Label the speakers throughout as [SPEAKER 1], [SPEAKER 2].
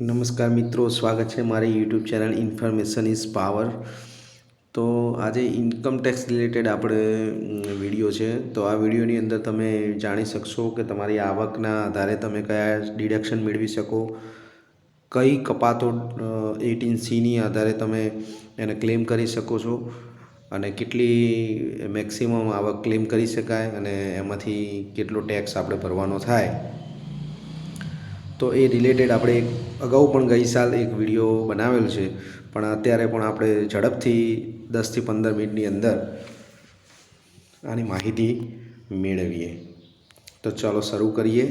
[SPEAKER 1] નમસ્કાર મિત્રો, સ્વાગત છે મારી YouTube channel information is power તો આજે ઇન્કમ ટેક્સ રિલેટેડ આપણે વીડિયો છે. તો આ વિડીયોની અંદર તમે જાણી શકશો કે તમારી આવકના આધારે તમે કયા ડિડક્શન મેળવી શકો. કઈ કપાતો એટીન સીની આધારે તમે એને ક્લેમ કરી શકો છો. અને કેટલી મેક્સિમમ આવક ક્લેમ કરી શકાય અને એમાંથી કેટલો ટેક્સ આપણે ભરવાનો થાય. તો એ રિલેટેડ આપણે એક અગાઉ પણ ગઈ સાલ એક વીડિયો બનાવેલ છે. પણ અત્યારે પણ આપણે ઝડપથી દસથી પંદર મિનિટની અંદર આની માહિતી મેળવીએ. તો ચાલો શરૂ કરીએ.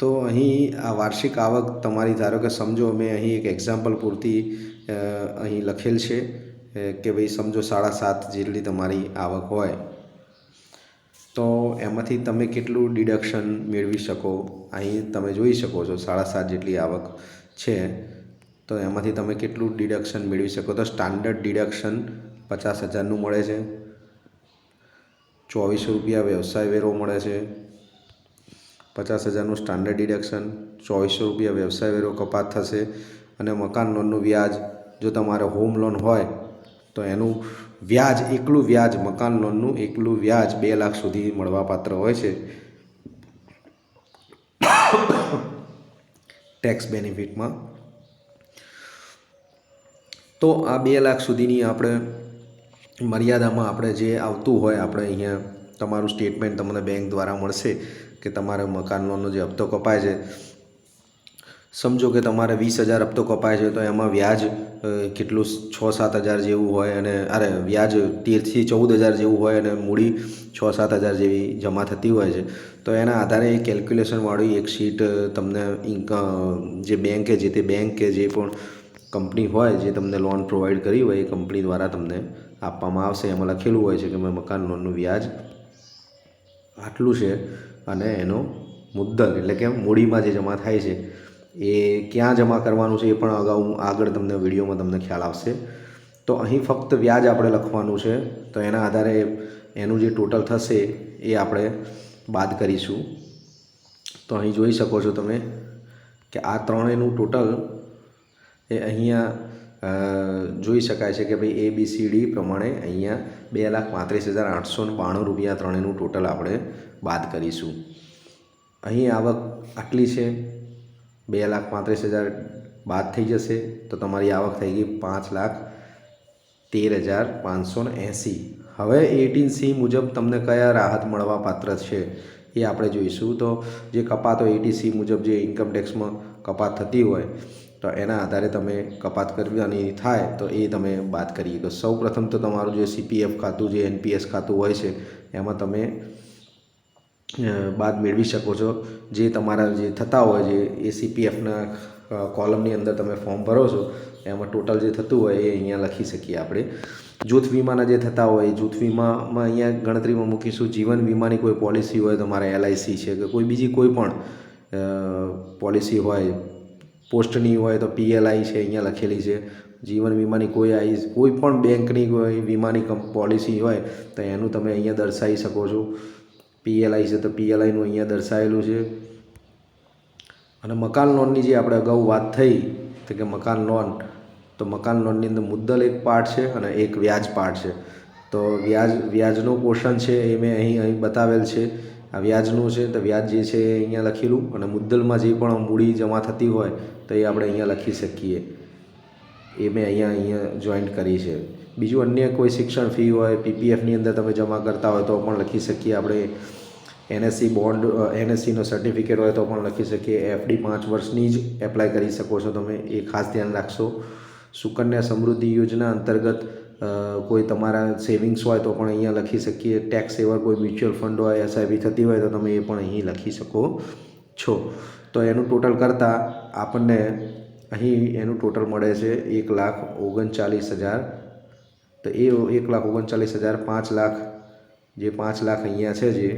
[SPEAKER 1] તો અહીં આ વાર્ષિક આવક તમારી ધારો કે સમજો મેં અહીં એક એક્ઝામ્પલ પૂરતી અહીં લખેલ છે કે ભાઈ સમજો સાડા સાત જેટલી તમારી આવક હોય. તો એમાંથી તમે કેટલું ડિડક્શન મેળવી શકો? અહીં તમે જોઈ શકો છો સાડા સાત જેટલી આવક છે. તો એમાંથી તમે કેટલું ડિડક્શન મેળવી શકો? તો સ્ટાન્ડર્ડ ડિડક્શન પચાસ હજારનું મળે છે. ચોવીસો રૂપિયા વ્યવસાય વેરો મળે છે. પચાસ હજારનું સ્ટાન્ડર્ડ ડિડક્શન ચોવીસો રૂપિયા વ્યવસાય વેરો કપાત થશે. અને મકાન લોનનું વ્યાજ, જો તમારે હોમ લોન હોય, તો એનું વ્યાજ, એકલું વ્યાજ મકાન લોનનું એકલું વ્યાજ બે લાખ સુધી મળવાપાત્ર હોય છે. ટેક્સ બેનિફિટમાં તો આ બે લાખ સુધીની આપણે મર્યાદામાં આપણે જે આવતું હોય, આપણે અહીંયા તમારું સ્ટેટમેન્ટ તમને બેંક દ્વારા મળશે કે તમારે મકાન લોનનો જે હપ્તો કપાય છે સમજો કે તમારે વીસ હજાર હપ્તો કપાય છે તો એમાં વ્યાજ કેટલું? છ સાત હજાર જેવું હોય અને, અરે, વ્યાજ તેરથી ચૌદ હજાર જેવું હોય અને મૂડી છ સાત હજાર જેવી જમા થતી હોય છે. તો એના આધારે એ કેલ્ક્યુલેશનવાળી એક શીટ તમને જે બેંકે જે તે બેંક કે જે પણ કંપની હોય, જે તમને લોન પ્રોવાઈડ કરી હોય, એ કંપની દ્વારા તમને આપવામાં આવશે. એમાં લખેલું હોય છે કે મેં મકાન લોનનું વ્યાજ આટલું છે અને એનો મુદ્દલ, એટલે કે મૂડીમાં જે જમા થાય છે એ ક્યાં જમા કરવાનું છે એ પણ અગાઉ આગળ તમને વિડીયોમાં તમને ખ્યાલ આવશે. તો અહીં ફક્ત વ્યાજ આપણે લખવાનું છે. તો એના આધારે એનું જે ટોટલ થશે એ આપણે બાદ કરીશું. તો અહીં જોઈ શકો છો તમે કે આ ત્રણેયનું ટોટલ એ અહીંયા જોઈ શકાય છે કે ભાઈ એ બી સી ડી પ્રમાણે અહીંયા બે લાખ પાંત્રીસ હજાર આઠસો ને બાણું રૂપિયા ત્રણેયનું ટોટલ આપણે બાદ કરીશું. અહીં આવક આટલી છે. બે લાખ પાંત્રીસ હજાર બાદ થઈ જશે, તો તમારી આવક થઈ ગઈ પાંચ લાખ તેર હજાર પાંચસો ને એંસી. હવે એટીન સી મુજબ તમને કયા રાહત મળવા પાત્ર છે એ આપણે જોઈશું. તો જે કપાત એટી સી મુજબ જે ઇન્કમ ટેક્સમાં કપાત થતી હોય, તો એના આધારે તમે કપાત કરવાની થાય, તો એ તમે વાત કરીએ. તો સૌ પ્રથમ તો તમારું જે સીપીએફ ખાતું, જે એનપીએસ ખાતું હોય છે, એમાં તમે બાદ મેળવી શકો છો. જે તમારા જે થતા હોય, જે એ સીપીએફના કોલમની અંદર તમે ફોર્મ ભરો છો, એમાં ટોટલ જે થતું હોય એ અહીંયા લખી શકીએ આપણે. જૂથ વીમાના જે થતા હોય જૂથ વીમામાં અહીંયા ગણતરીમાં મૂકીશું. જીવન વીમાની કોઈ પોલિસી હોય, તમારે એલઆઈસી છે કે કોઈ બીજી કોઈ પણ પોલિસી હોય પોસ્ટની હોય તો પીએલઆઈ છે, અહીંયા લખેલી છે. જીવન વીમાની કોઈ આઈ, કોઈ પણ બેંકની કોઈ વીમાની પોલિસી હોય, તો એનું તમે અહીંયા દર્શાવી શકો છો. પીએલઆઈ છે તો પીએલઆઈનું અહીંયા દર્શાવેલું છે. અને મકાન લોનની જે આપણે અગાઉ વાત થઈ, તો કે મકાન લોન તો મકાન લોનની અંદર મુદ્દલ એક પાર્ટ છે અને એક વ્યાજ પાર્ટ છે. તો વ્યાજ, વ્યાજનું પોર્શન છે એ મેં અહીં અહીં બતાવેલ છે. આ વ્યાજનું છે, તો વ્યાજ જે છે એ અહીંયા લખેલું અને મુદ્દલમાં જે પણ મૂડી જમા થતી હોય, તો એ આપણે અહીંયા લખી શકીએ. એ મેં અહીંયા અહીંયા જોઈન્ટ કરી છે. બીજું અન્ય કોઈ શિક્ષણ ફી હોય પીપીએફની અંદર તમે જમા કરતા હોય તો પણ લખી શકીએ આપણે. એનએસસી બોન્ડ એનએસસીનો સર્ટિફિકેટ હોય તો પણ લખી શકીએ. એફડી પાંચ વર્ષની જ એપ્લાય કરી શકો છો તમે, એ ખાસ ધ્યાન રાખશો. સુકન્યા સમૃદ્ધિ યોજના અંતર્ગત કોઈ તમારા સેવિંગ્સ હોય તો પણ અહીંયા લખી શકીએ. ટેક્સ સેવર કોઈ મ્યુચ્યુઅલ ફંડ હોય એસઆઈપી થતી હોય તો તમે એ પણ અહીં લખી શકો છો. તો એનું ટોટલ કરતાં આપણને અહીં એનું ટોટલ મળે છે એક લાખ ઓગણચાલીસ હજાર તો એ એક લાખ ઓગણચાલીસ હજાર પાંચ લાખ જે પાંચ લાખ અહીંયા છે જે,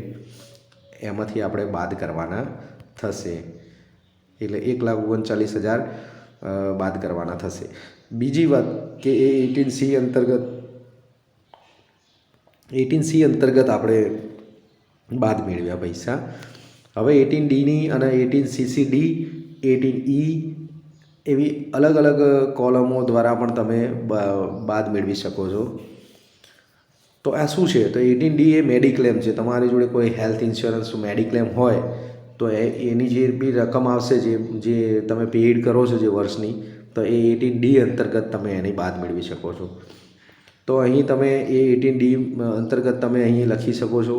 [SPEAKER 1] એમાંથી આપણે બાદ કરવાના થશે. એટલે એક લાખ ઓગણચાલીસ હજાર બાદ કરવાના થશે. બીજી વાત કે એ એટીન સી અંતર્ગત, એટીન સી અંતર્ગત આપણે બાદ મેળવ્યા પૈસા. હવે એટીન ડીની અને eighteen CC D, eighteen E એવી અલગ અલગ કોલમો દ્વારા પણ તમે બાદ મેળવી શકો છો. તો આ શું છે? તો એટીન ડી એ મેડિક્લેમ છે. તમારી જોડે કોઈ હેલ્થ ઇન્સ્યોરન્સ મેડિક્લેમ હોય, તો એની જે બી રકમ આવશે જે જે તમે પેઇડ કરો છો જે વર્ષની, તો એ એટીન ડી અંતર્ગત તમે એની બાદ મેળવી શકો છો. તો અહીં તમે એ એટીન ડી અંતર્ગત તમે અહીં લખી શકો છો.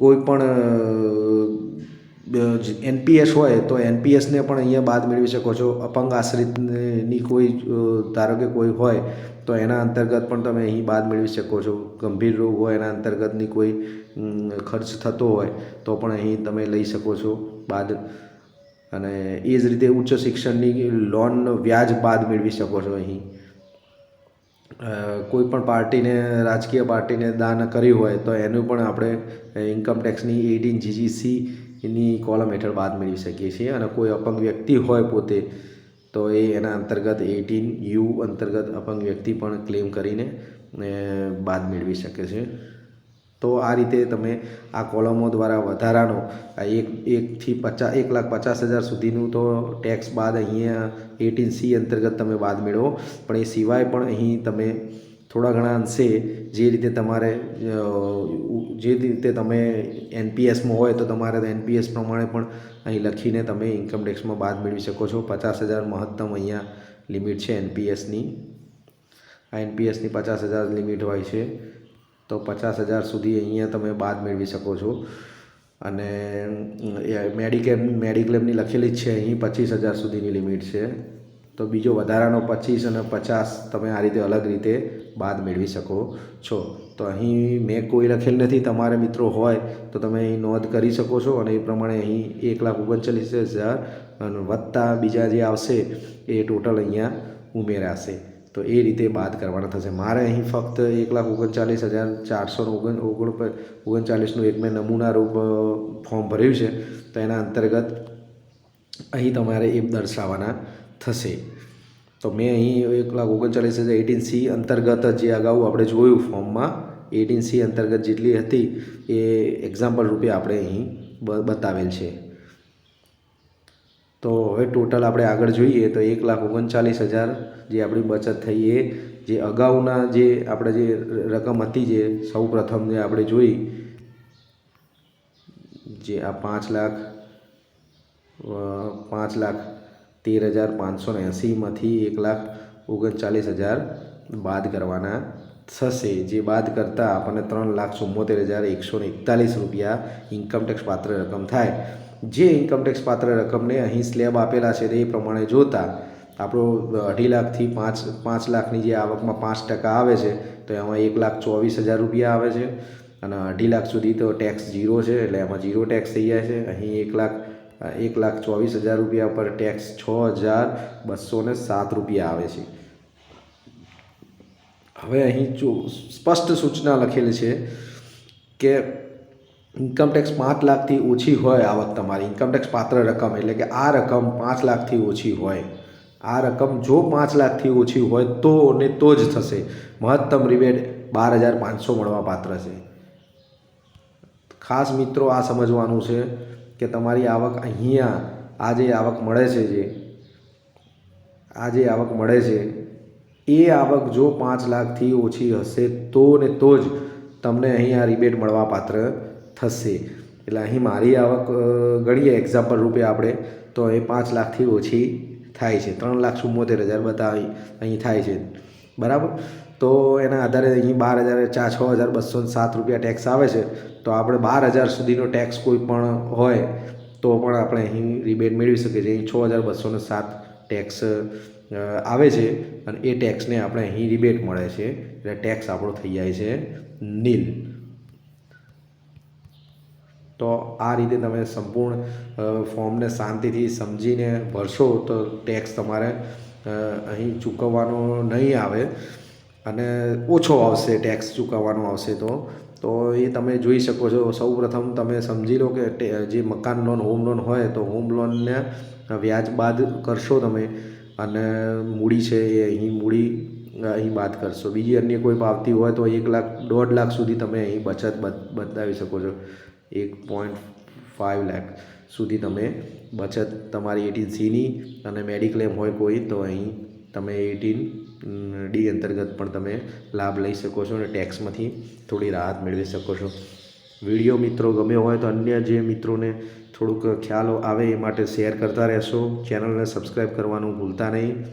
[SPEAKER 1] કોઈ પણ એનપીએસ હોય તો એનપીએસને પણ અહીંયા બાદ મેળવી શકો છો. અપંગ આશ્રિતની કોઈ ધારો કે કોઈ હોય તો એના અંતર્ગત પણ તમે અહીં બાદ મેળવી શકો છો. ગંભીર રોગ હોય એના અંતર્ગતની કોઈ ખર્ચ થતો હોય તો પણ અહીં તમે લઈ શકો છો બાદ. અને એ જ રીતે ઉચ્ચ શિક્ષણની લોન વ્યાજ બાદ મેળવી શકો છો અહીં. કોઈ પણ પાર્ટીને, રાજકીય પાર્ટીને દાન કર્યું હોય તો એનું પણ આપણે ઇન્કમ ટેક્સની એટીન જીજીસી એની કોલમ હેઠળ બાદ મેળવી શકીએ છીએ અને કોઈ અપંગ વ્યક્તિ હોય પોતે, તો એ એના અંતર્ગત એટીન યુ અંતર્ગત અપંગ વ્યક્તિ પણ ક્લેમ કરીને બાદ મેળવી શકે છે. તો આ રીતે તમે આ કોલમો દ્વારા વધારાનો એક એકથી પચાસ, એક લાખ પચાસ હજાર સુધીનું તો ટેક્સ બાદ અહીંયા એટીન સી અંતર્ગત તમે બાદ મેળવો. પણ એ સિવાય પણ અહીં તમે થોડા ઘણા અંશે જે રીતે તમારે જે રીતે તમે એનપીએસમાં હોય તો તમારે એનપીએસ પ્રમાણે પણ અહીં લખીને તમે ઇન્કમ ટેક્સમાં બાદ મેળવી શકો છો. પચાસ હજાર મહત્તમ અહીંયા લિમિટ છે એનપીએસની. આ એનપીએસની પચાસ હજાર લિમિટ હોય છે. તો પચાસ હજાર સુધી અહીંયા તમે બાદ મેળવી શકો છો. અને મેડિક્લેમ મેડિક્લેમની લખેલી જ છે અહીં પચીસ હજાર સુધીની લિમિટ છે. તો બીજો વધારાનો પચીસ અને પચાસ તમે આ રીતે અલગ રીતે બાદ મેળવી શકો છો. તો અહીં મેં કોઈ લખેલ નથી, તમારે મિત્રો હોય તો તમે અહીં નોંધ કરી શકો છો અને એ પ્રમાણે અહીં એક લાખ ઓગણચાલીસ હજાર વત્તા બીજા જે આવશે એ ટોટલ અહીંયા ઉમેરાશે. તો એ રીતે બાદ કરવાના થશે. મારે અહીં ફક્ત એક લાખ ઓગણચાલીસ હજાર ચારસો ઓગણ ઓગણ ઓગણચાલીસનું એક મેં નમૂના રૂપ ફોર્મ ભર્યું છે, તો એના અંતર્ગત અહીં તમારે એ દર્શાવવાના થશે. તો મેં અહીં એક લાખ ઓગણચાલીસ હજાર એટીન સી અંતર્ગત જે અગાઉ આપણે જોયું ફોર્મમાં, એટીન સી અંતર્ગત જેટલી હતી એ એક્ઝામ્પલ રૂપે આપણે અહીં બતાવેલ છે. તો હવે ટોટલ આપણે આગળ જોઈએ તો એક લાખ ઓગણચાલીસ હજાર જે આપણી બચત થઈ એ, જે અગાઉના જે આપણે જે રકમ હતી જે સૌ પ્રથમ જે આપણે જોઈ, જે આ પાંચ લાખ પાંચ લાખ તેર હજાર પાંચસો ને એંસીમાંથી એક લાખ ઓગણચાલીસ હજાર બાદ કરવાના થશે. જે બાદ કરતાં આપણને ત્રણ લાખ ચુમ્મોતેર હજાર એકસો ને એકતાલીસ રૂપિયા ઇન્કમટેક્સ પાત્ર રકમ થાય. જે ઇન્કમટેક્સ પાત્ર રકમને અહીં સ્લેબ આપેલા છે તે પ્રમાણે જોતા આપણો અઢી લાખથી પાંચ પાંચ લાખની જે આવકમાં પાંચ ટકા આવે છે તો એમાં એક લાખ ચોવીસ હજાર રૂપિયા આવે છે અને અઢી લાખ સુધી તો ટેક્સ જીરો છે એટલે એમાં જીરો ટેક્સ થઈ જાય છે. અહીં એક લાખ એક લાખ ચોવીસ હજાર રૂપિયા પર ટેક્સ છ હજાર બસો ને સાત રૂપિયા આવે છે. હવે અહીં જો સ્પષ્ટ સૂચના લખેલી છે કે ઇન્કમ ટેક્સ પાંચ લાખથી ઓછી હોય આવક તમારી. ઇન્કમ ટેક્સ પાત્ર રકમ એટલે કે આ રકમ પાંચ લાખથી ઓછી હોય. આ રકમ જો પાંચ લાખથી ઓછી હોય તો ને તો જ થશે. મહત્તમ રિબેટ બાર હજાર પાંચસો મળવા પાત્ર છે. ખાસ મિત્રો આ સમજવાનું છે કે તમારી આવક અહીંયા આ જે આવક મળે છે જે, આ જે આવક મળે છે, એ આવક જો પાંચ લાખથી ઓછી હશે તો ને તો જ તમને અહીં આ રિબેટ મળવા પાત્ર થશે. એટલે અહીં મારી આવક ગણીએ એક્ઝામ્પલ રૂપે આપણે, તો એ પાંચ લાખથી ઓછી થાય છે. ત્રણ લાખ ચુમ્મોતેર હજાર અહીં અહીં થાય છે. બરાબર? તો એના આધારે અહીં બાર હજાર ચાર છ હજાર બસો સાત રૂપિયા ટેક્સ આવે છે. તો આપણે બાર હજાર સુધીનો ટેક્સ કોઈ પણ હોય, તો પણ આપણે અહીં રિબેટ મેળવી શકીએ છીએ. અહીં છ હજાર બસો સાત ટેક્સ આવે છે અને એ ટેક્સને આપણે અહીં રિબેટ મળે છે. એટલે ટેક્સ આપણો થઈ જાય છે નીલ તો આ રીતે તમે સંપૂર્ણ ફોર્મને શાંતિથી સમજીને ભરશો તો ટેક્સ તમારે અહીં ચૂકવવાનો નહીં આવે. અને ઓછો આવશે ટેક્સ ચૂકવવાનો આવશે તો. તો એ તમે જોઈ શકો છો. સૌ પ્રથમ તમે સમજી લો કે જે મકાન લોન હોમ લોન હોય તો હોમ લોનને વ્યાજ બાદ કરશો તમે. અને મૂડી છે એ અહીં મૂડી, અહીં બાદ કરશો. બીજી અન્ય કોઈ પાવતી હોય તો એક લાખ, દોઢ લાખ સુધી તમે અહીં બચત બત- બતાવી શકો છો. એક પોઈન્ટ ફાઇવ લાખ સુધી તમે બચત તમારી એટીન સીની અને મેડિક્લેમ હોય કોઈ તો અહીં તમે એટીન ડી અંતર્ગત પણ તમે લાભ લઈ શકો છો અને ટેક્સમાંથી થોડી રાહત મેળવી શકો છો. વીડિયો મિત્રો ગમ્યો હોય તો અન્ય જે મિત્રોને થોડુંક ખ્યાલ આવે એ માટે શેર કરતા રહેશો. ચેનલને સબસ્ક્રાઈબ કરવાનું ભૂલતા નહીં.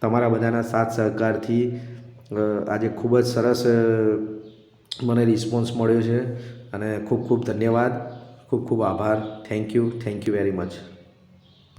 [SPEAKER 1] તમારા બધાના સાથ સહકારથી આજે ખૂબ જ સરસ મને રિસ્પોન્સ મળ્યો છે. અને ખૂબ ખૂબ ધન્યવાદ. ખૂબ ખૂબ આભાર. Thank you. Thank you very much.